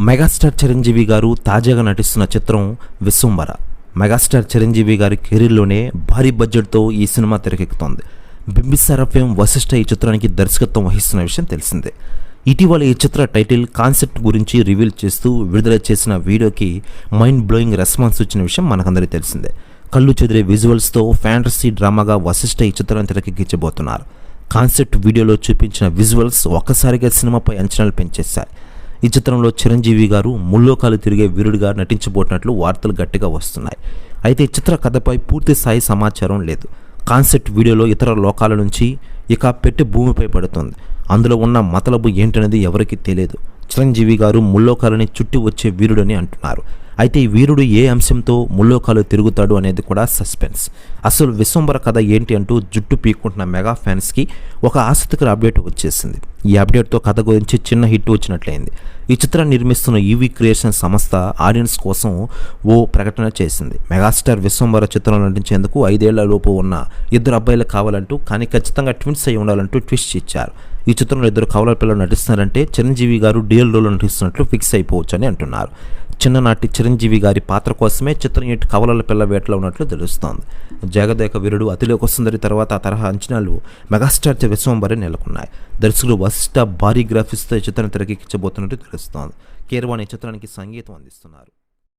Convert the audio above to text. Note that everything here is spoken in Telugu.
మెగాస్టార్ చిరంజీవి గారు తాజాగా నటిస్తున్న చిత్రం విశ్వంబర మెగాస్టార్ చిరంజీవి గారి కెరీర్లోనే భారీ బడ్జెట్తో ఈ సినిమా తెరకెక్కుతోంది. బింబిసార ఫేమ్ వశిష్ఠ ఈ చిత్రానికి దర్శకత్వం వహిస్తున్న విషయం తెలిసిందే. ఇటీవల ఈ చిత్ర టైటిల్ కాన్సెప్ట్ గురించి రివీల్ చేస్తూ విడుదల చేసిన వీడియోకి మైండ్ బ్లోయింగ్ రెస్పాన్స్ వచ్చిన విషయం మనకందరికీ తెలిసిందే. కళ్ళు చెదిరే విజువల్స్తో ఫ్యాంటసీ డ్రామాగా వశిష్ఠ ఈ చిత్రాన్ని తెరకెక్కించబోతున్నారు. కాన్సెప్ట్ వీడియోలో చూపించిన విజువల్స్ ఒక్కసారిగా సినిమాపై అంచనాలు పెంచేశాయి. ఈ చిత్రంలో చిరంజీవి గారు ముల్లోకాలు తిరిగే వీరుడిగా నటించబోతున్నట్లు వార్తలు గట్టిగా వస్తున్నాయి. అయితే చిత్ర కథపై పూర్తి స్థాయి సమాచారం లేదు. కాన్సెప్ట్ వీడియోలో ఇతర లోకాల నుంచి ఇక పెట్టి భూమిపై పడుతుంది. అందులో ఉన్న మతలబు ఏంటనేది ఎవరికీ తెలియదు. చిరంజీవి గారు ముల్లోకాలని చుట్టి వచ్చే వీరుడని అంటున్నారు. అయితే ఈ వీరుడు ఏ అంశంతో ముల్లోకాలు తిరుగుతాడు అనేది కూడా సస్పెన్స్. అసలు విశ్వంబర కథ ఏంటి అంటూ జుట్టు పీక్కుంటున్న మెగా ఫ్యాన్స్కి ఒక ఆసక్తికర అప్డేట్ వచ్చేసింది. ఈ అప్డేట్తో కథ గురించి చిన్న హిట్ వచ్చినట్లయింది. ఈ చిత్రాన్ని నిర్మిస్తున్న ఈవీ క్రియేషన్ సంస్థ ఆడియన్స్ కోసం ఓ ప్రకటన చేసింది. మెగాస్టార్ విశ్వంబర చిత్రంలో నటించేందుకు ఐదేళ్ళ లోపు ఉన్న ఇద్దరు అబ్బాయిలు కావాలంటూ కానీ ఖచ్చితంగా ట్విన్స్ అయి ఉండాలంటూ ట్విస్ట్ ఇచ్చారు. ఈ చిత్రంలో ఇద్దరు కవల పిల్లలు నటిస్తున్నారంటే చిరంజీవి గారు డిఎల్ రోల్ నటిస్తున్నట్లు ఫిక్స్ అయిపోవచ్చు అని అంటున్నారు. చిన్ననాటి చిరంజీవి గారి పాత్ర కోసమే చిత్రం ఇటు కవలల పిల్ల వేటలో ఉన్నట్లు తెలుస్తోంది. జగదేక వీరుడు అతిలోక సుందరి తర్వాత ఆ తరహా అంచనాలు మెగాస్టార్ విశ్వంబరి నెలకొన్నాయి. దర్శకుడు వశిష్ఠ భారీ గ్రాఫిక్స్తో ఈ చిత్రం తెరకెక్కించబోతున్నట్టు తెలుస్తోంది. కేర్వాణి చిత్రానికి సంగీతం అందిస్తున్నారు.